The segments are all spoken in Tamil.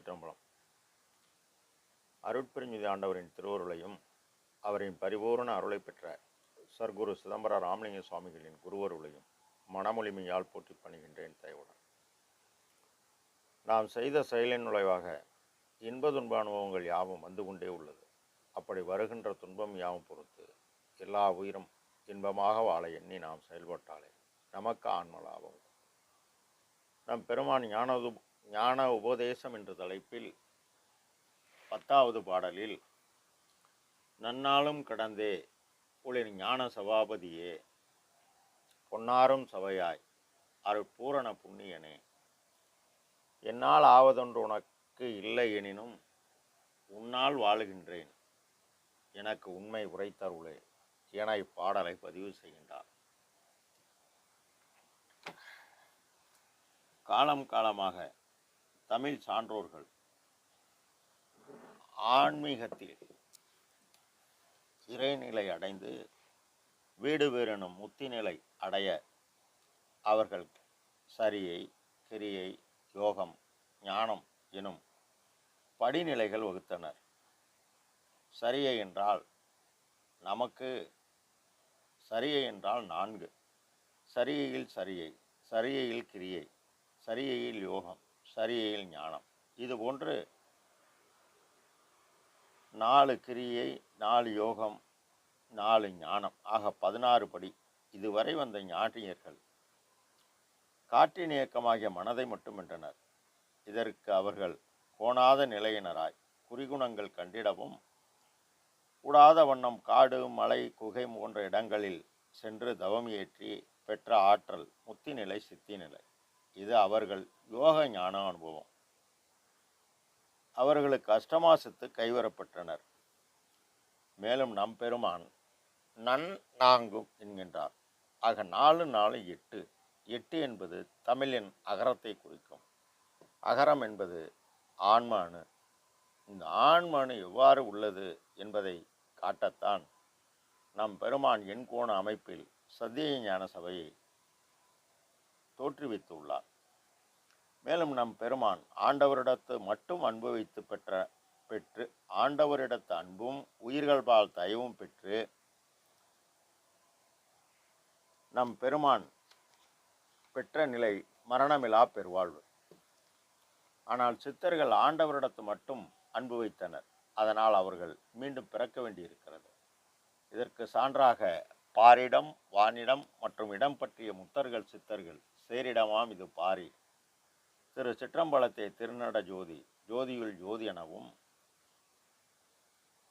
திருச்சிற்றம்பலம் அருட்பெருஞ்சுதி ஆண்டவரின் திருவருளையும் அவரின் பரிபூர்ண அருளை பெற்ற சர்க்குரு சிதம்பர ராமலிங்க சுவாமிகளின் குருவருளையும் மனமொழிமையால் போற்றி பணிகின்றேன் தயவுடன். நாம் செய்த செயலின் நுழைவாக இன்ப துன்ப அனுபவங்கள் யாவும் வந்து கொண்டே உள்ளது. அப்படி வருகின்ற துன்பம் யாவும் பொறுத்து எல்லா உயிரும் இன்பமாக வாழ எண்ணி நாம் செயல்பட்டாலே நமக்கு ஆன்ம லாபம். நம் பெருமான் ஞானது ஞான உபதேசம் என்ற தலைப்பில் பத்தாவது பாடலில் நன்னாளும் கடந்தே உளிர் ஞான சபாபதியே பொன்னாரும் சபையாய் அருட்பூரண புண்ணியனே. என்னால் ஆவதொன்று உனக்கு இல்லை எனினும் உன்னால் வாழுகின்றேன். எனக்கு உண்மை உரைத்தருளே என இப்பாடலை பதிவு செய்கின்றார். காலம் காலமாக தமிழ் சான்றோர்கள். ஆன்மீகத்தில் இறைநிலை அடைந்து வீடு வேறெனும் முத்திநிலை அடைய அவர்கள் சரியை கிரியை யோகம் ஞானம் எனும் படிநிலைகள் வகுத்தனர். சரியை என்றால் நமக்கு சரியை என்றால் நான்கு. சரியையில் சரியை சரியையில் கிரியை சரியையில் யோகம் சரியில் ஞானம். இது போன்று நாலு கிரியை நாலு யோகம் நாலு ஞானம் ஆக பதினாறு படி இதுவரை வந்த ஞானியர்கள் காற்றின் இயக்கமாகிய மனதை மட்டும் வென்றனர் இதற்கு அவர்கள் கோணாத நிலையினராய் குறிகுணங்கள் கண்டிடவும் கூடாத வண்ணம் காடு மலை குகை போன்ற இடங்களில் சென்று தவம் ஏற்றி பெற்ற ஆற்றல் முத்திநிலை சித்திநிலை. இது அவர்கள் யோக ஞான அனுபவம். அவர்களுக்கு அஷ்டமாசத்து கைவரப்பட்டனர். மேலும் நம் பெருமான் நன் நாங்கும் என்கின்றார். ஆக நாலு நாலு எட்டு எட்டு என்பது தமிழின் அகரத்தை குறிக்கும். அகரம் என்பது ஆன்மானு இந்த ஆன்மானு எவ்வாறு உள்ளது என்பதை காட்டத்தான் நம் பெருமான் எண்கோண அமைப்பில் சத்திய ஞான சபையை தோற்றுவித்துள்ளார். மேலும் நம் பெருமான் ஆண்டவரிடத்து மட்டும் அன்பு வைத்து பெற்ற பெற்று ஆண்டவரிடத்து அன்பும் உயிர்கள்பால் தயவும் பெற்று நம் பெருமான் பெற்ற நிலை மரணமிலா பெருவாழ்வு. ஆனால் சித்தர்கள் ஆண்டவரிடத்து மட்டும் அன்பு வைத்தனர். அதனால் அவர்கள் மீண்டும் பிறக்க வேண்டியிருக்கிறது. இதற்கு சான்றாக பாரிடம் வானிடம் மற்றும் இடம் பற்றிய முத்தர்கள் சித்தர்கள் சேரிடமாம் இது பாரி. திரு சிற்றம்பலத்தை திருநட ஜோதி ஜோதியுள் ஜோதி எனவும்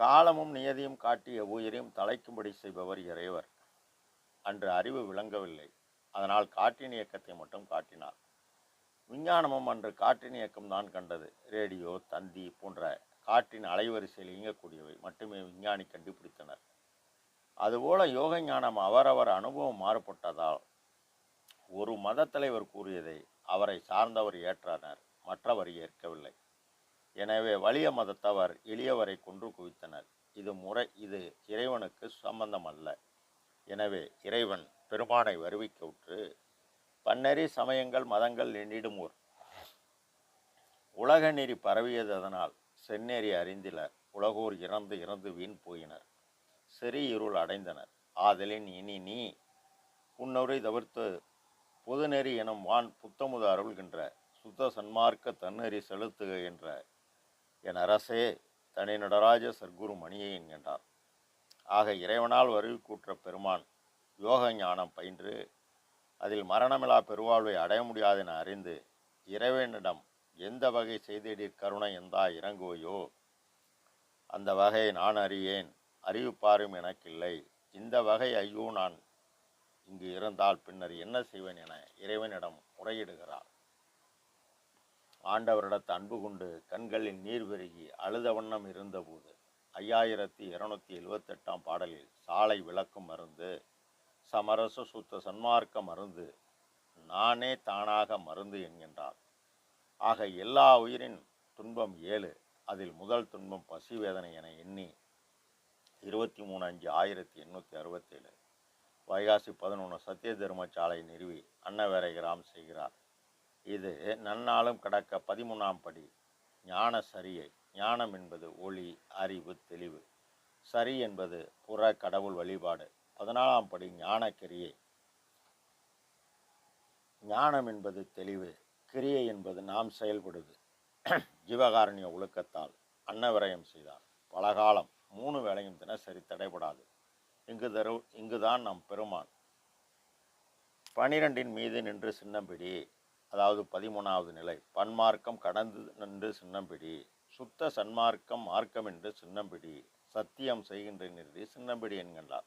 காலமும் நியதியும் காட்டிய உயிரையும் தலைக்கும்படி செய்பவர் இறைவர். அன்று அறிவு விளங்கவில்லை. அதனால் காற்றின் இயக்கத்தை மட்டும் காட்டினார். விஞ்ஞானமும் அன்று காற்றின் இயக்கம் தான் கண்டது. ரேடியோ தந்தி போன்ற காற்றின் அலைவரிசையில் இயங்கக்கூடியவை மட்டுமே விஞ்ஞானி கண்டுபிடித்தனர். அதுபோல யோக ஞானம் அவரவர் அனுபவம் மாறுபட்டதால் ஒரு மத தலைவர் கூறியதை அவரை சார்ந்தவர் ஏற்றனர் மற்றவர் ஏற்கவில்லை. எனவே வலிய மதத்தவர் எளியவரை கொன்று குவித்தனர். இது முறை இது இறைவனுக்கு சம்பந்தமல்ல. அல்ல எனவே இறைவன் பெருமானை வருவிக்க உற்று பன்னெறி சமயங்கள் மதங்கள் எண்ணிடுமோர் உலக நெறி பரவியது அதனால் செந்நெறி அறிந்திலர். உலகோர் இறந்து இறந்து வீண் போயினர். சிறு இருள் அடைந்தனர். ஆதலின் இனி நீ உன்னோரை தவிர்த்து பொதுநெறி எனும் வான் புத்தமுது அருள்கின்ற சுத்த சன்மார்க்க தன்னெறி செலுத்துக என்ற என் அரசே தனி நடராஜ சர்க்குரு மணியை என்கின்றார். ஆக இறைவனால் வருவிக்கூற்ற பெருமான் யோக ஞானம் பயின்று அதில் மரணமிலா பெருவாழ்வை அடைய முடியாது என அறிந்து இறைவனிடம் எந்த வகை செய்திடீர் கருணை எந்தா இறங்குவையோ அந்த வகையை நான் அறியேன் அறிவிப்பாரும் எனக்கில்லை. இந்த வகை ஐயோ நான் இங்கு இருந்தால் பின்னர் என்ன செய்வேன் என இறைவனிடம் முறையிடுகிறார் ஆண்டவரிடத்து அன்பு கொண்டு கண்களில் நீர் பெருகி அழுத வண்ணம் இருந்தபோது ஐயாயிரத்தி இருநூத்தி எழுவத்தெட்டாம் பாடலில் சாலை விளக்கும் மருந்து சமரச சுத்த சன்மார்க்க மருந்து நானே தானாக மருந்து என்கின்றார். ஆக எல்லா உயிரின் துன்பம் ஏழு அதில் முதல் துன்பம் பசி வேதனை என எண்ணி இருபத்தி மூணு அஞ்சு ஆயிரத்தி எண்ணூற்றி அறுபத்தேழு. வைகாசி பதினொன்று சத்திய தர்மசாலை நிறுவி அன்னவேரை கிராம் செய்கிறார். இது நன்னாளும் கடக்க பதிமூணாம் படி. ஞான சரியை ஞானம் என்பது ஒளி அறிவு தெளிவு. சரி என்பது புற கடவுள் வழிபாடு. பதினாலாம் படி ஞான கிரியை. ஞானம் என்பது தெளிவு கிரியை என்பது நாம் செயல்படுது. ஜீவகாரண்ய ஒழுக்கத்தால் அன்னவிரயம் செய்தார். பலகாலம் மூணு வேளையும் தினசரி தடைபடாது. இங்கு தரு இங்குதான் நம் பெருமான். பனிரெண்டின் மீது நின்று சின்னம்பிடி அதாவது பதிமூணாவது நிலை. பன்மார்க்கம் கடந்து நின்று சின்னம்பிடி சுத்த சன்மார்க்கம் மார்க்கம் என்று சின்னம்பிடி சத்தியம் செய்கின்ற நிறுதி சின்னம்பிடி என்கின்றார்.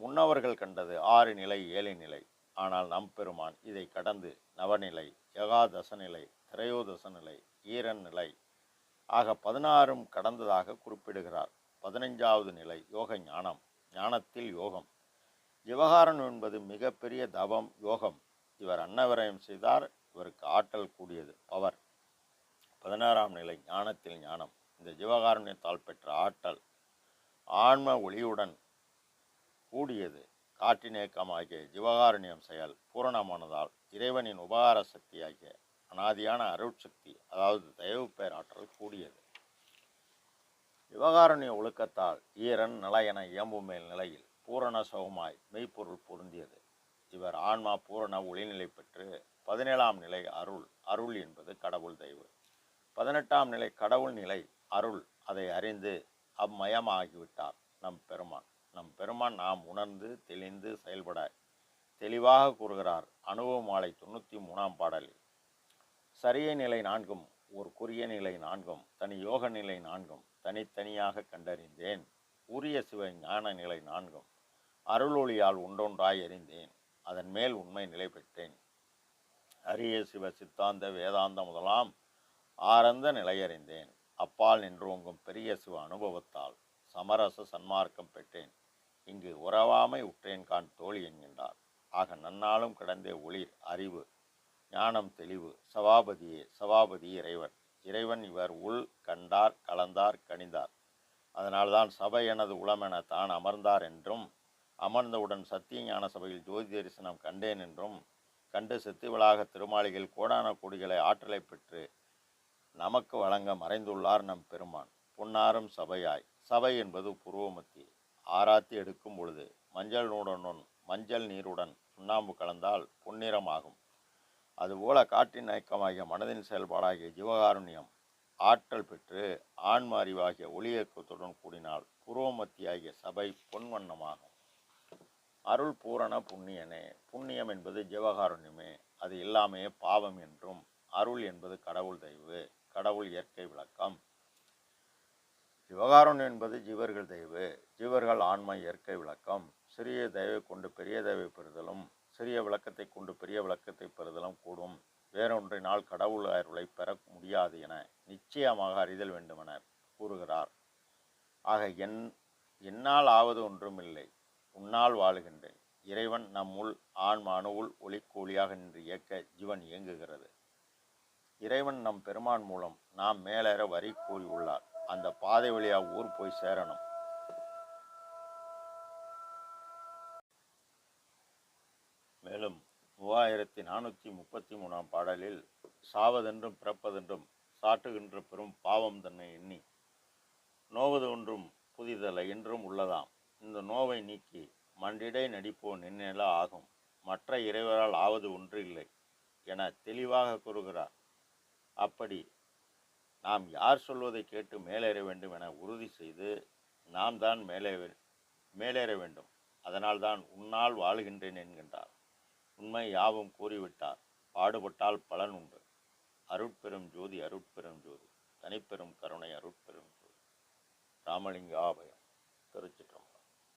முன்னவர்கள் கண்டது ஆறு நிலை ஏழு நிலை. ஆனால் நம் பெருமான் இதை கடந்து நவநிலை யகாதச நிலை திரையோதச நிலை ஈரன் நிலை ஆக பதினாறும் கடந்ததாக குறிப்பிடுகிறார். பதினைஞ்சாவது நிலை யோக ஞானம் ஞானத்தில் யோகம். ஜிவகாரன் என்பது மிகப்பெரிய தவம் யோகம். இவர் அன்னவரயம் செய்தார் இவருக்கு ஆற்றல் கூடியது பவர். பதினாறாம் நிலை ஞானத்தில் ஞானம். இந்த ஜீவகாருண்யத்தால் பெற்ற ஆற்றல் ஆன்ம ஒளியுடன் கூடியது காற்றினேக்கமாகிய ஜீவகாருண்யம் செயல் பூரணமானதால் இறைவனின் உபகார சக்தியாகிய அனாதியான அருட்சக்தி அதாவது தயவு பேராற்றல் கூடியது. சிவகாரண்ய ஒழுக்கத்தால் ஈரன் நிலையென இயம்பும் மேல் நிலையில் பூரண சுகமாய் மெய்ப்பொருள் பொருந்தியது. இவர் ஆன்மா பூரண ஒளிநிலை பெற்று பதினேழாம் நிலை அருள் அருள் என்பது கடவுள் தெய்வு. பதினெட்டாம் நிலை கடவுள் நிலை அருள் அதை அறிந்து அம்மயமாகிவிட்டார் நம் பெருமான். நம் பெருமான் நாம் உணர்ந்து தெளிந்து செயல்பட தெளிவாக கூறுகிறார் அனுபவ மாலை தொண்ணூற்றி மூணாம் பாடலில். சரிய நிலை நான்கும் ஒரு குறிய நிலை நான்கும் தனி யோக நிலை நான்கும் தனித்தனியாக கண்டறிந்தேன். உரிய சிவ ஞான நிலை நான்கும். அருளொளியால் ஒன்றொன்றாய் எறிந்தேன் அதன் மேல் உண்மை நிலை பெற்றேன். அரிய சிவ சித்தாந்த வேதாந்த முதலாம் ஆரந்த நிலையறிந்தேன். அப்பால் நின்றோங்கும் பெரிய சிவ அனுபவத்தால் சமரச சன்மார்க்கம் பெற்றேன். இங்கு உறவாமை உற்றேன் கான் தோழி என்கின்றார். ஆக நன்னாலும் கிடந்தே ஒளிர் அறிவு ஞானம் தெளிவு சபாபதியே சபாபதி இறைவன். இறைவன் இவர் உள் கண்டார் கலந்தார் கணிந்தார் அதனால்தான் சபை எனது உளமென தான் அமர்ந்தார் என்றும் அமர்ந்தவுடன் சத்திய ஞான சபையில் ஜோதி தரிசனம் கண்டேன் என்றும் கண்டு செத்துவிழாக திருமாளிகள் கோடான கொடிகளை ஆற்றலை பெற்று நமக்கு வழங்க மறைந்துள்ளார் நம் பெருமான். புன்னாரும் சபையாய். சபை என்பது புருவமத்தி. ஆராத்தி எடுக்கும் பொழுது மஞ்சள் நூடனுடன் மஞ்சள் நீருடன் சுண்ணாம்பு கலந்தால் பொன்னிறமாகும். அதுபோல காற்றின் நயக்கமாகிய மனதின் செயல்பாடாகிய ஜீவகாருண்யம் ஆற்றல் பெற்று ஆன்ம அறிவாகிய ஒளியக்கத்துடன் கூடினால் புரோமத்தியாகிய சபை பொன்வண்ணமாகும். அருள் பூரண புண்ணியனே புண்ணியம் என்பது ஜீவகாருண்யமே அது இல்லாமையே பாவம் என்றும் அருள் என்பது கடவுள் தெய்வு கடவுள் இயற்கை விளக்கம். ஜீவகாருண்யம் என்பது ஜீவர்கள் தெய்வு ஜீவர்கள் ஆன்ம இயற்கை விளக்கம். சிறிய தெய்வை கொண்டு பெரிய தெய்வை பெறுதலும் சிறிய விளக்கத்தை கொண்டு பெரிய விளக்கத்தை பெறுதலும் கூடும். வேறொன்றினால் கடவுள் அருளை பெற முடியாது என நிச்சயமாக அறிதல் வேண்டுமென கூறுகிறார். ஆக என் என்னால் ஆவது ஒன்றும் இல்லை உன்னால் வாழுகின்றேன். இறைவன் நம்முள் ஆன்ம அணுவுள் ஒளிக்கோழியாக நின்று இயக்க ஜீவன் இயங்குகிறது. இறைவன் நம் பெருமான் மூலம் நாம் மேலேற வரி கூறியுள்ளார் அந்த பாதை வழியாக ஊர் போய் சேரணும். மூவாயிரத்தி நானூற்றி முப்பத்தி மூணாம் பாடலில் சாவதென்றும் பிறப்பதென்றும் சாட்டுகின்ற பெரும் பாவம் தன்னை எண்ணி நோவது ஒன்றும் புதிதல்ல என்றும் உள்ளதாம். இந்த நோவை நீக்கி மண்டிடை நடிப்போ நின்னல ஆகும். மற்ற இறைவரால் ஆவது ஒன்று இல்லை என தெளிவாக கூறுகிறார். அப்படி நாம் யார் சொல்வதை கேட்டு மேலேற வேண்டும் என உறுதி செய்து நாம் தான் மேலே மேலேற வேண்டும். அதனால்தான் உன்னால் வாழுகின்றேன் என்கின்றார். உண்மை யாவும் கூறிவிட்டார். பாடுபட்டால் பலன் உண்டு. அருட்பெரும் ஜோதி அருட்பெரும் ஜோதி. தனிப்பெரும் கருணை அருட்பெரும் ஜோதி. ராமலிங்க ஆபயம். திருச்சிற்றம்